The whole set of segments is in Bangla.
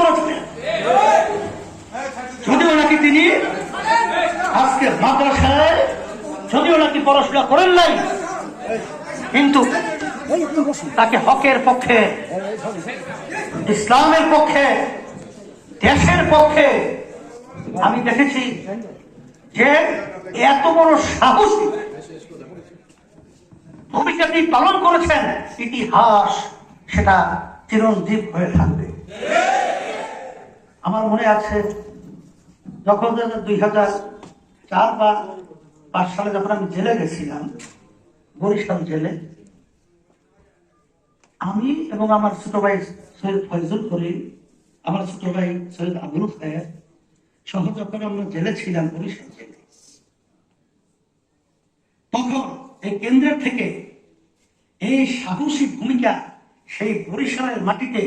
করেছিলেন যদিও নাকি তিনি? আজকে মাদ্রাসায় যদিও নাকি পড়াশোনা করেন নাই? কিন্তু তাকে হকের পক্ষে, ইসলামের পক্ষে, দেশের পক্ষে আমি দেখেছি যে এত বড় সাহসী ভূমিকা তিনি পালন করেছেন ইতিহাস, সেটা চিরঞ্জীব হয়ে থাকবে। আমার মনে আছে, যখন দুই হাজার চার বা পাঁচ সালে যখন আমি জেলে গেছিলাম, বরিশাল জেলে, আমি এবং আমার ছোট ভাই সৈয়দ ফয়জুল করিম, আমার ছোট ভাই সৈয়দ আবুল খায়ের সহ যখন আমরা জেলে ছিলাম বরিশাল জেলে, তখন এই কেন্দ্রের থেকে এই সাহসী ভূমিকা সেই বরিশালের মাটিতে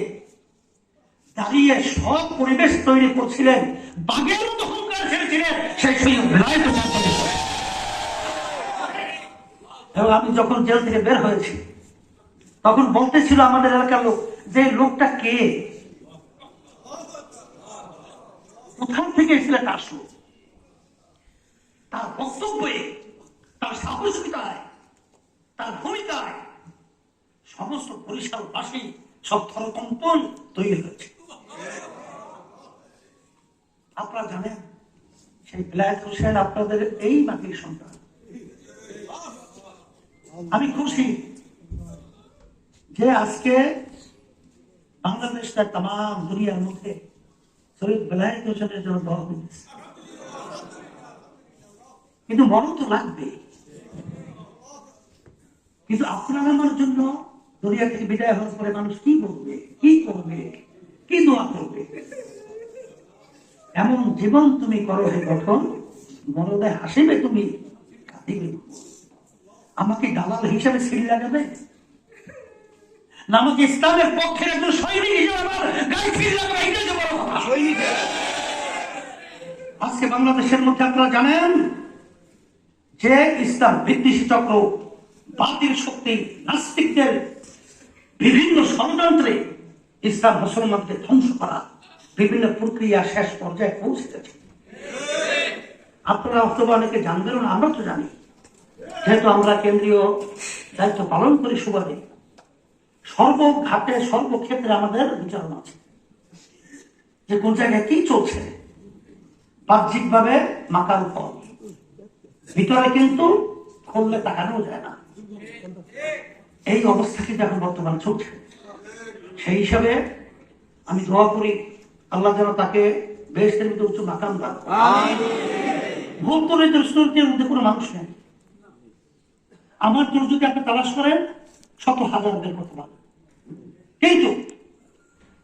দাঁড়িয়ে সব পরিবেশ তৈরি করছিলেন, বাঘের মতো হুঙ্কার ছেড়েছিলেন সেই সৈয়দ এবং আমি যখন জেল থেকে বের হয়েছি, তখন বলতেছিল আমাদের এলাকার লোক, যে লোকটা কে? কোথাও থেকে ছেলেটা আসলো তার বক্তব্যে, তার সাহসিকতায়, তার ভূমিকায় সমস্ত বরিশাল বরিশালবাসী সব থরকম্পন তৈরি হয়েছে। আপনারা জানেন, সেই বিলায়ত হোসেন আপনাদের এই মাটির সন্তান। আমি খুশি যে আজকে বাংলাদেশটা তাম দুনিয়ার মধ্যে শরীর বেলায়েত হোসেনের জন্য হয়েছে কিন্তু মরণ তো লাগবে কিন্তু আপনার আমার জন্য দুনিয়া থেকে বিদায় হওয়ার পরে মানুষ কি বলবে কি করবে? কি দোয়া করবে? এমন জীবন তুমি করো হে গঠন মরদে হাসিবে তুমি কাঁদিবে আমাকে দালাল হিসাবে সিঁড়ি লাগাবে? না আমাকে ইসলামের পক্ষের একজন সৈনিক হিসেবে আমার গায়ে সিঁড়ি লাগাবে এটাই তো বড় কথা। আজকে বাংলাদেশের মধ্যে আপনারা জানেন যে ইসলাম বিদ্বেষী চক্র বাতিল শক্তি নাস্তিকদের বিভিন্ন ষড়যন্ত্রে ইসলাম মুসলমানকে ধ্বংস করা বিভিন্ন প্রক্রিয়া শেষ পর্যায়ে পৌঁছে গেছে আপনারা অথবা অনেকে জানবেন না, আমরা তো জানি। যেহেতু আমরা কেন্দ্রীয় দায়িত্ব পালন করি সুবাদে সর্বঘাটে সর্বক্ষেত্রে আমাদের বিচারণ আছে। যে কোন জায়গায় কি চলছে বাহ্যিক ভাবে মাকাল ফল ভিতরে কিন্তু খুললে তাকানো যায় না। এই অবস্থা কিন্তু এখন বর্তমান চলছে। সেই হিসাবে আমি দোয়া করি আল্লাহ যেন তাকে বেহেস্তের মধ্যে উচ্চ মাকাম দান ভুল করে দুষ্কৃতির মধ্যে কোনো মানুষ নেই। আমার দোষ যদি আপনি তালাশ করেন শত হাজার বের করতে কিন্তু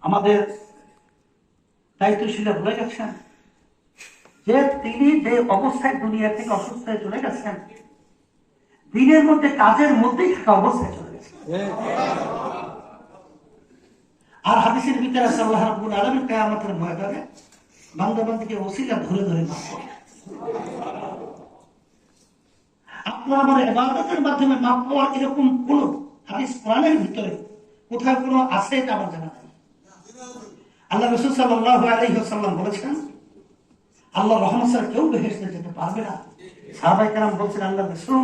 আমাদের দায়িত্বশীলা ভুলে গেছেন যে তিনি যে অবস্থায় দুনিয়া থেকে অসুস্থ হয়ে চলে গেছেন দিনের মধ্যে কাজের মধ্যেই থাকা অবস্থায় চলে আর হাদিসের ভিতরে আছে, আল্লাহ ময়দানে বান্দা বান্দিকে ওসিলা ধরে ধরে কোথাও কোনো আল্লাহ বলেছেন আল্লাহ স্যার কেউ বেহেসতে যেতে পারবে না। সাহাবাই বলছেন আল্লাহ রসুল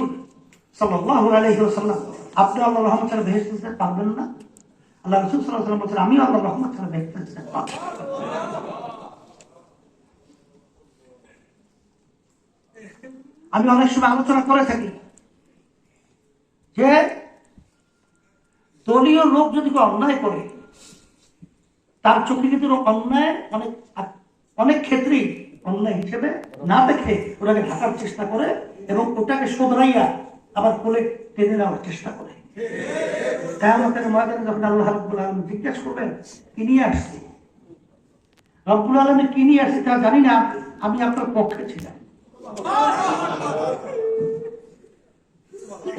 আমি অনেক সময় আলোচনা করে থাকি যে দলীয় লোক যদি কেউ অন্যায় করে, তার চোখে কিন্তু অন্যায় অনেক অনেক ক্ষেত্রেই অন্যায় হিসেবে না দেখে ওটাকে ঢাকার চেষ্টা করে এবং ওটাকে শোধরাইয়া আবার কোলে টেনে নেওয়ার চেষ্টা করে। কেয়ামতের ময়দানে যখন আল্লাহ রব্বুল আলম জিজ্ঞাসা করবেন, কি নিয়ে আসছি রব্বুল আলমে কি নিয়ে আসছি তা জানি না, আমি আপনার পক্ষে ছিলাম।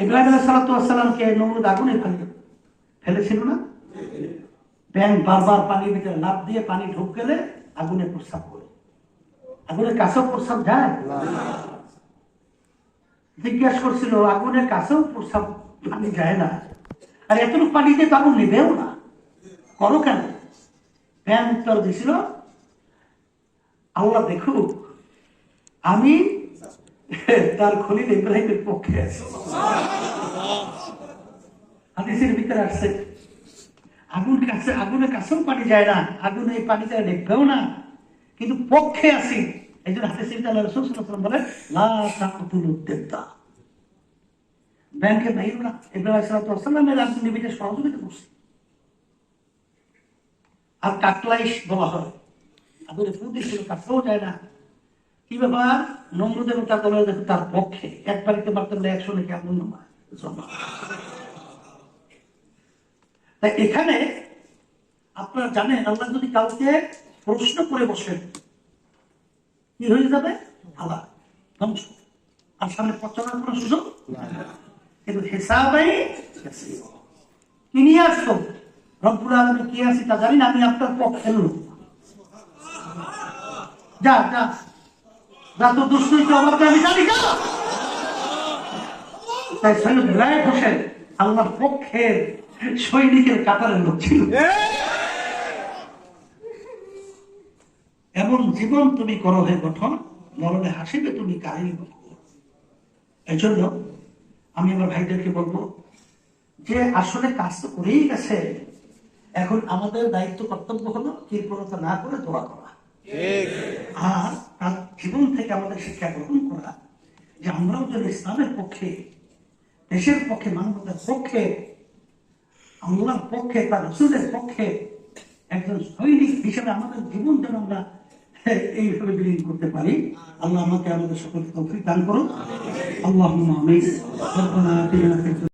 ইব্রাহিম সালাতামকে নমরুদ আগুনে ফেলে ফেলেছিল না? ব্যাং বারবার পানির ভিতরে লাভ দিয়ে পানি ঢুক গেলে আগুনে প্রস্রাব করে। আগুনের কাছেও প্রস্রাব যায়? জিজ্ঞাসা করছিল, আগুনের কাছেও প্রস্রাব পানি যায় না? আর এতটুকু পানি দিয়ে তো আগুন নেবেও না। করো কেন? ব্যান উত্তর দিছিল, আল্লাহ দেখুক, আমি তার খলিল ইব্রাহিমের পক্ষে আছি। ভিতরে আসছে, আগুন কাছে, আগুনের কাছেও পানি যায় না। আগুন এই পানিতে দেখবেও না। কিন্তু পক্ষে আছি। ভিতরে আল্লাহ রাসূল সাল্লাল্লাহু আলাইহি ওয়াসাল্লাম বলেন লা তাকতুলু দেবতা ব্যাংকে নাই না ইব্রাহিম সাল্লামের আপনি নিবিতে সহযোগিতা করছে। আর কাটলাইশ বলা হয়। আগুনে ফুটে ছিল কাটতেও যায় না। কি ব্যাপার? নম্রদেব তার দলের দেখো তার পক্ষে। এক বাড়িতে মারতে হলে একশো নাকি নয় জমা। তাই এখানে আপনারা জানেন, আল্লাহ যদি কাউকে প্রশ্ন করে বসেন কি হয়ে যাবে? আল্লাহ ধ্বংস। আর সামনে কোনো সুযোগ? কিন্তু হিসাবাই কি নিয়ে আসতো রব্বুল আলমী কি আছি তা জানি না আমি আপনার লোক যা যা। যা তো আমি জানি না তাই সৈয়দ হোসেন আল্লাহর পক্ষের সৈনিকের কাতারের লোক ছিল। এমন জীবন তুমি করো হে গঠন, মরণে হাসিবে তুমি কাহিনী এই জন্য আমি আমার ভাইদেরকে বলব যে আসলে কাজ তো করেই গেছে। এখন আমাদের দায়িত্ব কর্তব্য হলো কৃপণতা না করে দোয়া করা। আর তার জীবন থেকে আমাদের শিক্ষা গ্রহণ করা, যে আমরাও যেন ইসলামের পক্ষে, দেশের পক্ষে, মানবতার পক্ষে, আল্লাহর পক্ষে, তার রসুলের পক্ষে একজন সৈনিক হিসেবে আমাদের জীবন যেন আমরা এইভাবে বিলীন করতে পারি। আল্লাহ আমাকে আমাদের সকলকে দান করুন আল্লাহ আমিন।